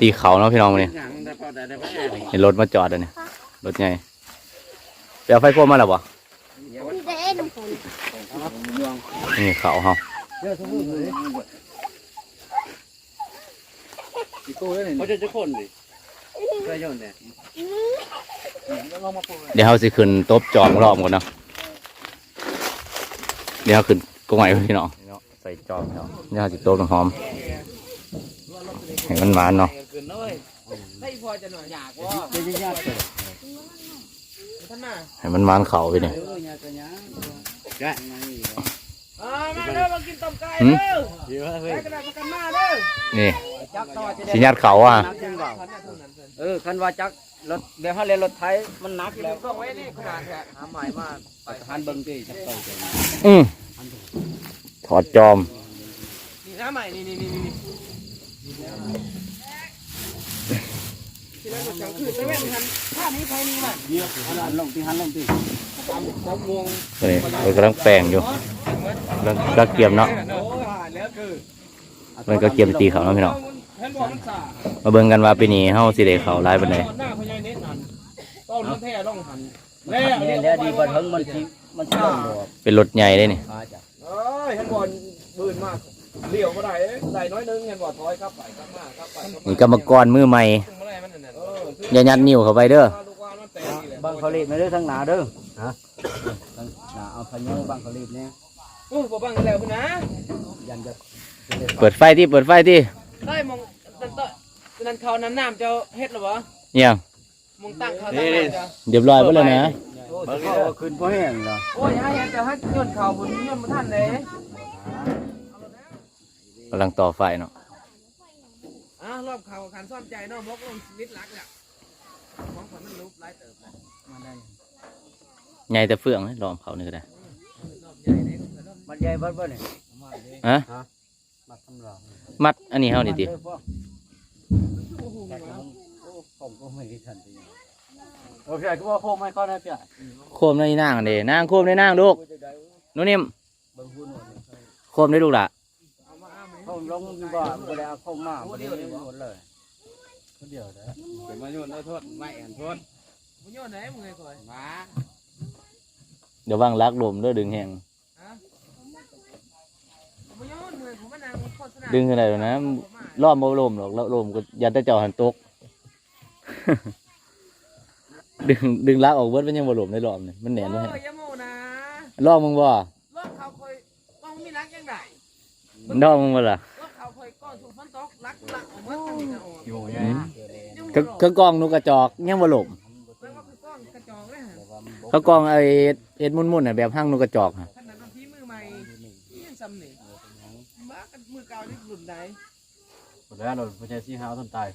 ตีเขาเนาะพี่น้องเนี่ยเห็นรถมาจอดอันนี้รถใหญ่ไปเอาไฟโฟมมาแล้วบ่เด้น้ำฝนนี่เขาเฮาเขาจะจะคนดิ เคยยนเนี่ยเดี๋ยวเฮาสิขึ้นตบจอมรอบก่อนเนาะ เดี๋ยวเฮาขึ้นกงไหวพี่น้องใส่จอมพี่น้องเดี๋ยวเฮาสิตบน้ำหอมให้มันหวานเนาะขึ้นเลยให้พอจะหน่อยอยากว่าจะยากเลยท่านน่ะให้มันหวานเขาพี่นี่เออยากกันยังจ้ะอ่า มาเด้อมากินต้มไก่หืมเด้อเดี๋ยวเฮ้ยกระดาษประกันมาเด้อนี่จักต่อจะได้สิญาติเขาอะนักขึ้นเปล่าเออคันว่าจักรถเดี๋ยวเขาเรียนรถไทยมันหนักแล้วต้องไว้นี่ขนาดแค่หาใหม่มาไปหันเบิ่งดิจักต่อจะอืมถอดจอมนี่หาใหม่นี่นี่นี่นี่ที่นั่นมันจังคือแต่แม่นหันท่านี้ไฟนี่มันเดี๋ยวหันลงที่หันลงที่ตามตามวงนี่มันกำลังแปลงอยู่ กำลังกระเกียมเนาะโอ้ยแล้วคือมันก็เกียมตีเขาเนาะพี่น้องเห็นบอกมันสามาเบิ่งกันว่าปีนี้เฮาสิได้เขาหลายปานใดหน้าพญาเนตรนั่นต้นมันแท้ต้องหันแล้วเนี่ยแล้วดีบันเทิงมันสิมันสิลงดอกเป็นรถใหญ่เลยนี่อาจ้ะเอ้ยเห็นบอลบืนมากเลี้ยวมาได้ได้น้อยนึงเห็นบอลถอยครับไปครับมาครับไปครับมานี่กรรมกรมือใหม่ซึ่งเมื่อไรมันนั่นน่ะเอออย่ายัดนิ้วเข้าไปเด้อลูกว่ามันแตกอีกแล้วบางเขารีบไม่ได้ทั้งหนาเด้อฮะทั้งหนาเอาพะเยบางเขารีบเนี่ย โอ้ยบ่บังแล้วพุ่นนะยันจะเปิดไฟที่เปิดไฟที่ได้มองนั่นต้นนั่นเขานั้นน้ำเจ้าเฮ็ดหรอวะเนี่ยงมองตั้งเขาตั้งน้ำเจ้าเรียบร้อยหมดแล้วนะโอ้ยเขาขึ้นพ่อแห้งเหรอโอ้ยให้เห็นแต่ให้ย้อนเขาบนย้อนมาท่านเลยกำลังต่อไฟเนาะอะรอบเขาขันซ่อมใจเนาะมกลงชีวิตรักเนี่ยมองคนมันลุกไล่เติบเลยมาได้ใหญ่แต่เฟืองเลยล้อมเขานี่ก็ได้ มันใหญ่เบิดเบิดนี่ฮะมาทำรองมัดอันนี้เฮานี่ติแต่ก็ผมก็ไม่ได้ทันทีโอเคก็ว่าโคมไม่เข้าได้เปียโคมในนางเด้นางโคมในนางลูกหนูนิ่มเบิ่งหุ่นหมดโคมในลูกล่ะเอามาอ้ามเขาลงอยู่บ้านบ่ได้เอาเข้ามาบ่ได้หมดเลยคนเดียวเด้อเป็นมาโยนได้โทษไม่แอนโทษมึงโยนไหนมึงไงคอยมาเดี๋ยววางลักลมเด้อดึงแหง มึงโยนเลยผมมานั่งโฆษณาดึงขึ้นได้แล้วนะล้อมบ่ลมหรอกแล้วลมก็ยันแต่เจ้าหันตก ดึงดึงลักออกเบิดมันยังบ่ลมในรอบนี่มันแหนนบ่โอ้แฮะยอยาโมนะลองมึงบ่รอบเขาคอยต้องมีรักยังไงดองมึงบ่ล่ะรอบเขาคอยก้อนถูกฝนตกรักรักออกมาทางนี้นะออกอยู่อืมยังก็ก็กองนกกระจอกยังบ่ลมแล้วก็คือก้อนกระจอกเลยฮะเขากองไอ้เอ็ดมุ่นๆน่ะแบบห้างนกกระจอกฮะขนาดน้ำพีมือใหม่ยังซ้ำนี่มา กันมือเก่านี่หลุดไหนแล้วเราบ่ใช่สิหาต้นตาย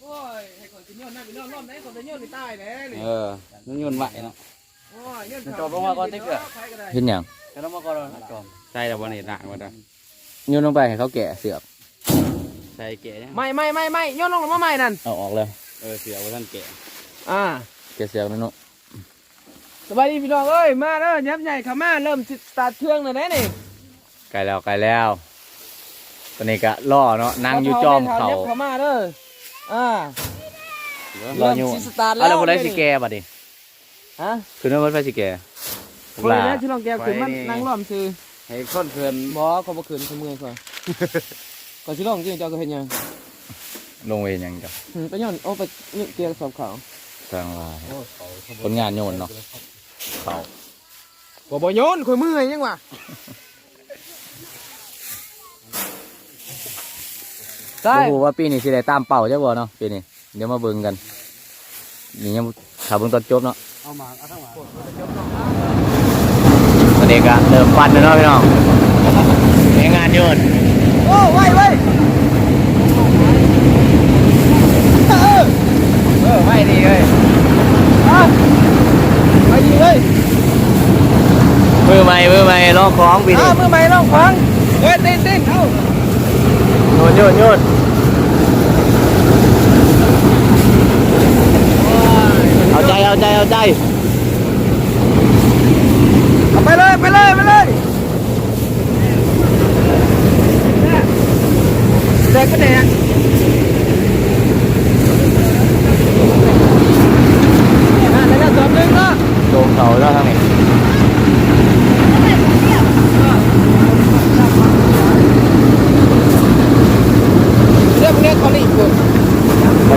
โอ้ยให้คนจะโยนนั่นไปโยนรอบไหนคนจะโยนไปใต้แน่นี่เออมันยนไหวเนาะโอ้ยโยนจอดลงมาก่อนติ๊กเกอร์ใครก็ได้เห็นหยังแล้วมาก่อนจอมใส่แต่วันนี้หนักมาจ้ะโยนลงไปให้เขาแกะเสือกใส่แกะเนี่ยไม่ไม่ไม่ไม่โยนลงมาใหม่นั่นเอาออกแล้วเออเสือว่าท่านแกะอ่าแกะเสือกนั่นเนาะ สบายดีพี่น้องเอ้ยมาเด้อยับใหญ่ขามาเริ่มสิสตาร์ทเครื่องเลยนะนี่ไกลแล้วไกลแล้ว ตอนนี้ก็ล่อเนาะนั่งอยู่จอมเขายับขามาเด้ออ่ารออยู่เริ่มสิสตาร์ทแล้เอาวแล้วบ่ได้สิแกบัดนี้ฮะคือนั่นบ่ได้สิแกคนเลยนะที่ลองแก้วขึ้นมันนั่งล้อมซื้อให้คนเพื่อนบ่เขาบ่ขึ้นเขาเมื่อยก่อนก่อนสิลองจริงเจ้าก็เห็นยังลงเวรยังจ้ะอืมไปย้อนโอ้ไปนี่เตียงสอบขาวทางว่าผลงานโยนเนาะ เขาบ่บ่โยนข่อยเมื่อยยังวะใช่บ่ฮู้ว่าปีนี้สิได้ตามเป้าจักบ่เนาะปีนี้เดี๋ยวมาเบิ่งกันนี่ยังถ้าเบิ่งตอนจบเนาะเอามาเอาทั้งหมดตอนนี้ก็เริ่มปั่นแล้วเนาะพี่น้องในงานโยนโอ้ไว้ไว้เออเออไม่ดีเลยอะไป ยิงเลยมือใหม่มือใหม่ลองคล้องบีนี้ามือใหม่ลองคล้องเฮ้ยเต้นเต้นเข้าโยนโยนเอาใจเอาใจเอาใจไปเลยไปเลยไปเลยแด็ก็เด็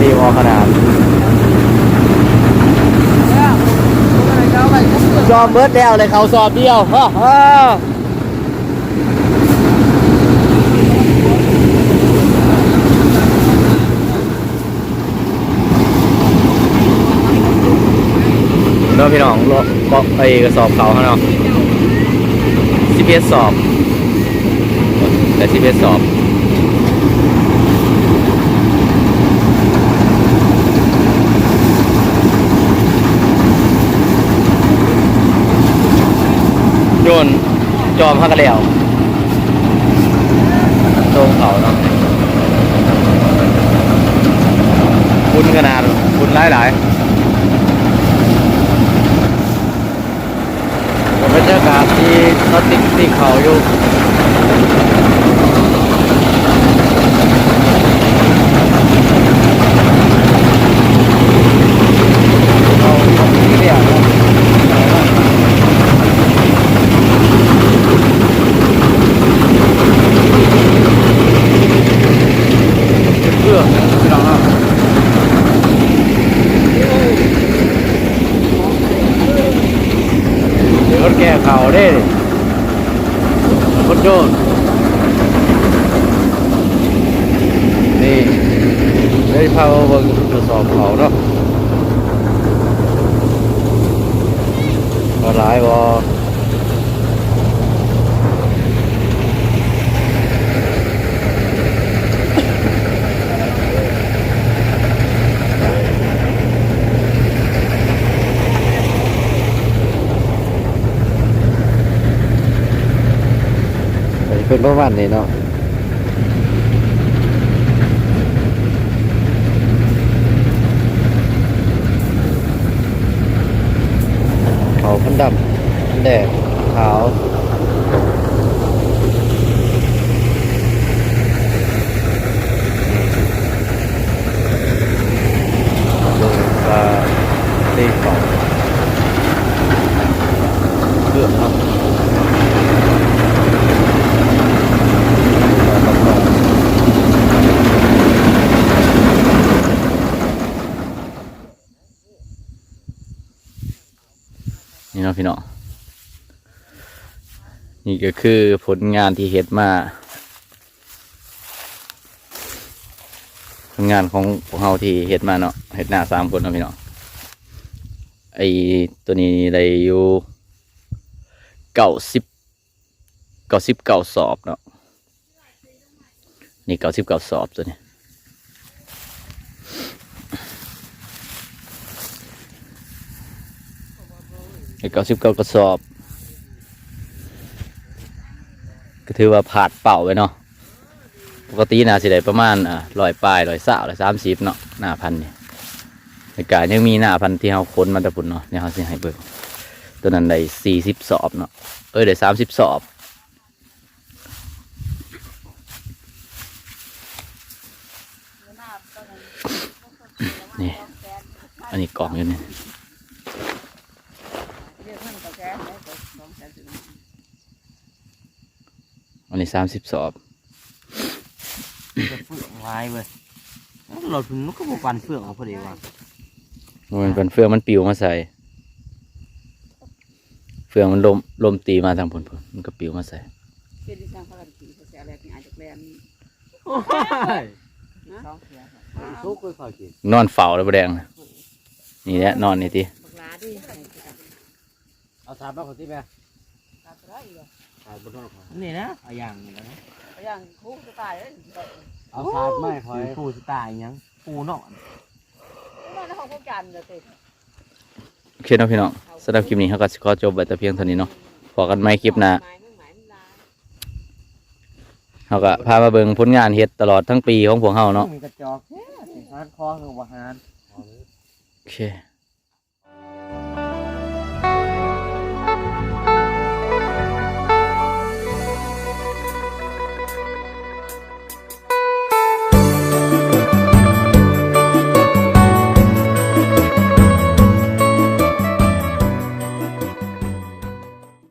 ดีพอขนาดจอมเบิร์ดแล้วเลยเขาสอบเดียวฮะเนาะพี่น้องรถไอ้กระสอบเขาเนาะสิบเอสอบแต่สิบเอสอบ โยน จอมพักกันแล้วตรงเขาเนาะบุญขนาดบุญหลายหลายๆบรรยากาศที่เขาติดที่เขาอยู่เขาเขาที่เรียกเนาะ เพื่อพี่น้องครับเดี๋ยวรถแก้ข่าเด้คนโยนนี่ได้พามาเบิ่งตรวจสอบเขาเนาะก็หลายบ่ เป็นประมาณนี้เนาะเขาพันดำพันแดงขาวดูปลาตีเก่าเครื่องเนาะ นี่เนาะ พี่น้องนี่ก็คือผลงานที่เฮ็ดมาผลงานของพวกเราที่เฮ็ดมาเนาะเฮ็ดหน้าสามคนเนาะพี่น้องไอตัวนี้ได้อยู่เก้าสิบเก้าสิบเก้าสอบเนาะนี่เก้าสิบเก้าสอบตัวนี้ เก้าสิบเก้ากระสอบ ก็ถือว่าผาดเป่าไว้เนาะปกติน่าสิได้ประมาณอ่าร้อยปลายร้อยสาวร้อยสามสิบเนาะหน้าพันนี่ในกายยังมีหน้าพันที่เราค้นมาแต่ปุ่นเนาะเนี่ยเขาสิให้เบิกตัวนั้นได้สี่สิบสอบเนาะเอ้ยได้สามสิบสอบนี่อันนี้กล่องอยู่นี่ย อันนี้สามสิบสอบเฟืองลายเว้ยเราถึงมันก็บอกปันเฟืองเอาพอดีว่ะมันเป็นเฟืองมันปิวมาใส่ เฟืองมันลมลมตีมาทางผลมันก็ปิวมาใส่เป็นที่สร้างพระราชกิจเสียแรงที่อาจจะแรงโอ้ยนะทุกคนขอกินนอนเฝ้าแล้วบ่แดงน่ะนี่แหละนอนนี่ทีบักลาดิ เอาสามบ้าคนที่แม่ลาตัวได้อีกสามบนนอกนี่นะเอาอย่างนี้นะอย่างคุกจะตายเลยเอาสาดไม้คอยปูสไตล์ยังปูนอนมาในห้องพวกจันเลยเต็ม โอเคเนาะพี่น้องสำหรับคลิปนี้เขาก็สิขอจบไว้แต่เพียงเท่านี้เนาะพอกันไม่คลิปหน้าหมายมึงหมายมึงลาเขาก็พามาเบิ่งผลงานเฮ็ดตลอดทั้งปีของพวกเฮาเนาะมีกระจอกแค่สิฮาร์ดคอร์คือว่าฮาร์ดโอเค